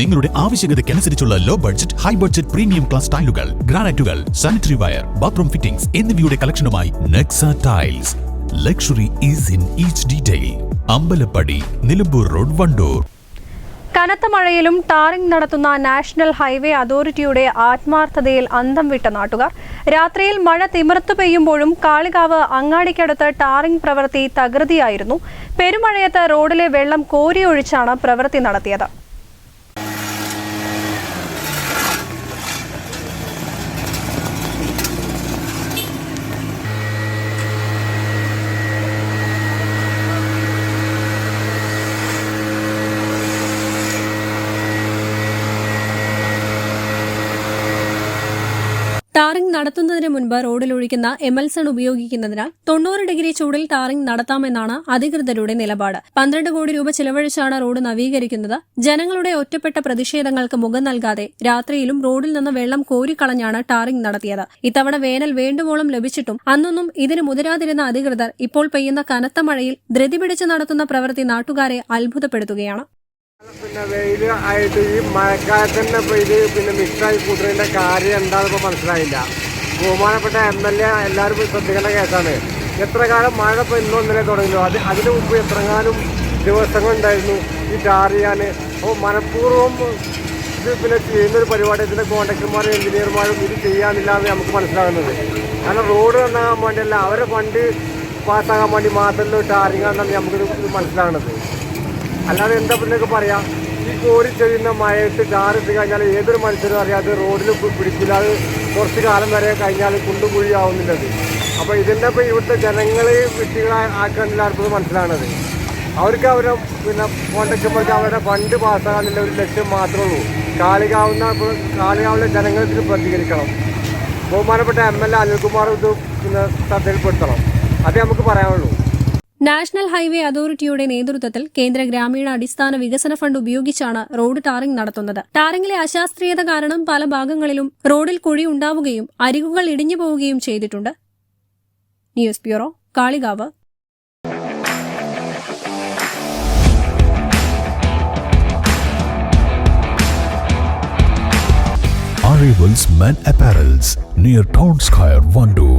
നിങ്ങളുടെ ആവശ്യകതയ്ക്കനുസരിച്ചുള്ള low budget high budget premium class ടൈലുകൾ ഗ്രാനൈറ്റുകൾ സാനിറ്ററി വയർ ബാത്റൂം ഫിറ്റിംഗ്സ് എന്നിവയുടെ കളക്ഷനുമായി Nexa tiles luxury is in each detail Ambalappadi Nilambur road Wandoor. കനത്ത മഴയിലും tarring നടത്തുന്ന national highway അതോറിറ്റിയുടെ ആത്മാർത്ഥതയിൽ അന്തം വിട്ട നാട്ടുകാർ. രാത്രിയിൽ മഴ തിമിർത്തു പെയ്യുമ്പോഴും കാളികാവ് അങ്ങാടിക്കടുത്ത് ടാറിംഗ് പ്രവൃത്തി തകൃതിയായിരുന്നു. പെരുമഴയത്ത് റോഡിലെ വെള്ളം കോരിയൊഴിച്ചാണ് പ്രവൃത്തി നടത്തിയത്. ടാറിംഗ് നടത്തുന്നതിന് മുൻപ് റോഡിൽ ഒഴിക്കുന്ന എമൽസൺ ഉപയോഗിക്കുന്നതിനാൽ തൊണ്ണൂറ് ഡിഗ്രി ചൂടിൽ ടാറിംഗ് നടത്താമെന്നാണ് അധികൃതരുടെ നിലപാട്. പന്ത്രണ്ട് കോടി രൂപ ചിലവഴിച്ചാണ് റോഡ് നവീകരിക്കുന്നത്. ജനങ്ങളുടെ ഒറ്റപ്പെട്ട പ്രതിഷേധങ്ങൾക്ക് മുഖം നൽകാതെ രാത്രിയിലും റോഡിൽ നിന്ന് വെള്ളം കോരിക്കളഞ്ഞാണ് ടാറിംഗ് നടത്തിയത്. ഇത്തവണ വേനൽ വേണ്ടുവോളം ലഭിച്ചിട്ടും അന്നൊന്നും ഇതിന് മുതിരാതിരുന്ന അധികൃതർ ഇപ്പോൾ പെയ്യുന്ന കനത്ത മഴയിൽ ധൃതി നടത്തുന്ന പ്രവൃത്തി നാട്ടുകാരെ അത്ഭുതപ്പെടുത്തുകയാണ്. പിന്നെ വെയിൽ ആയിട്ട് ഈ മഴക്കാലത്തിന്റെ ഇത് പിന്നെ മിക്സായി കൂട്ടുന്നതിന്റെ കാര്യം എന്താണെന്ന് മനസ്സിലായില്ല. ബഹുമാനപ്പെട്ട എം എൽ എ എല്ലാവരും ശ്രദ്ധിക്കേണ്ട കേസാണ്. എത്ര കാലം മഴ ഇപ്പൊ ഇന്നും ഇന്നലെ തുടങ്ങിയോ അത് അതിന് മുമ്പ് ദിവസങ്ങൾ ഉണ്ടായിരുന്നു ഈ ടാറിയാൻ അപ്പോൾ മനഃപൂർവം ഇത് പിന്നെ ചെയ്യുന്നൊരു പരിപാടി ഇതിന്റെ കോൺട്രാക്ടർമാരും എഞ്ചിനീയർമാരും ഇത് ചെയ്യാനില്ല എന്ന് നമുക്ക് മനസ്സിലാകുന്നത്. കാരണം റോഡ് നന്നാകാൻ വേണ്ടിയല്ല അവരെ ഫണ്ട് പാസ്സാകാൻ വേണ്ടി മാത്രമല്ലോ ടാറിങ്ങാണെന്നാണ് നമുക്കിത് മനസ്സിലാകുന്നത്. അല്ലാതെ എന്താ പിന്നൊക്കെ പറയാം? ഈ കോരി ചെയ്യുന്ന മഴയത്ത് കാറിട്ട് കഴിഞ്ഞാൽ ഏതൊരു മനുഷ്യരും അറിയാതെ റോഡിൽ പിടിക്കില്ല. അത് കുറച്ച് കാലം വരെ കഴിഞ്ഞാൽ കുണ്ടും കുഴി ആവുന്നില്ലത് അപ്പോൾ ഇതിന്റെ ഇപ്പോൾ ഇവിടുത്തെ ജനങ്ങളെ വിട്ടികളാക്കാനില്ല ആർക്കും മനസ്സിലാണത്. അവർക്ക് അവരെ പിന്നെ കോൺട്രാക്ടർമാർക്ക് അവരുടെ ഫണ്ട് പാസ്സാകാനുള്ള ഒരു ലക്ഷ്യം മാത്രമേ ഉള്ളൂ. കാലികാവുന്ന ഇപ്പോൾ ജനങ്ങൾക്ക് പ്രതികരിക്കണം. ബഹുമാനപ്പെട്ട എം എൽ എ അനിൽകുമാർ ഇത് പിന്നെ ശ്രദ്ധയിൽപ്പെടുത്തണം. അതേ നമുക്ക് പറയാനുള്ളൂ. നാഷണൽ ഹൈവേ അതോറിറ്റിയുടെ നേതൃത്വത്തിൽ കേന്ദ്ര ഗ്രാമീണ അടിസ്ഥാന വികസന ഫണ്ട് ഉപയോഗിച്ചാണ് റോഡ് ടാറിംഗ് നടത്തുന്നത്. ടാറിംഗിലെ അശാസ്ത്രീയത കാരണം പല ഭാഗങ്ങളിലും റോഡിൽ കുഴി ഉണ്ടാവുകയും അരികുകൾ ഇടിഞ്ഞു പോവുകയും ചെയ്തിട്ടുണ്ട്. News bureau Kalikavu. Arrivals Men Apparels near Town Square, Vandoor.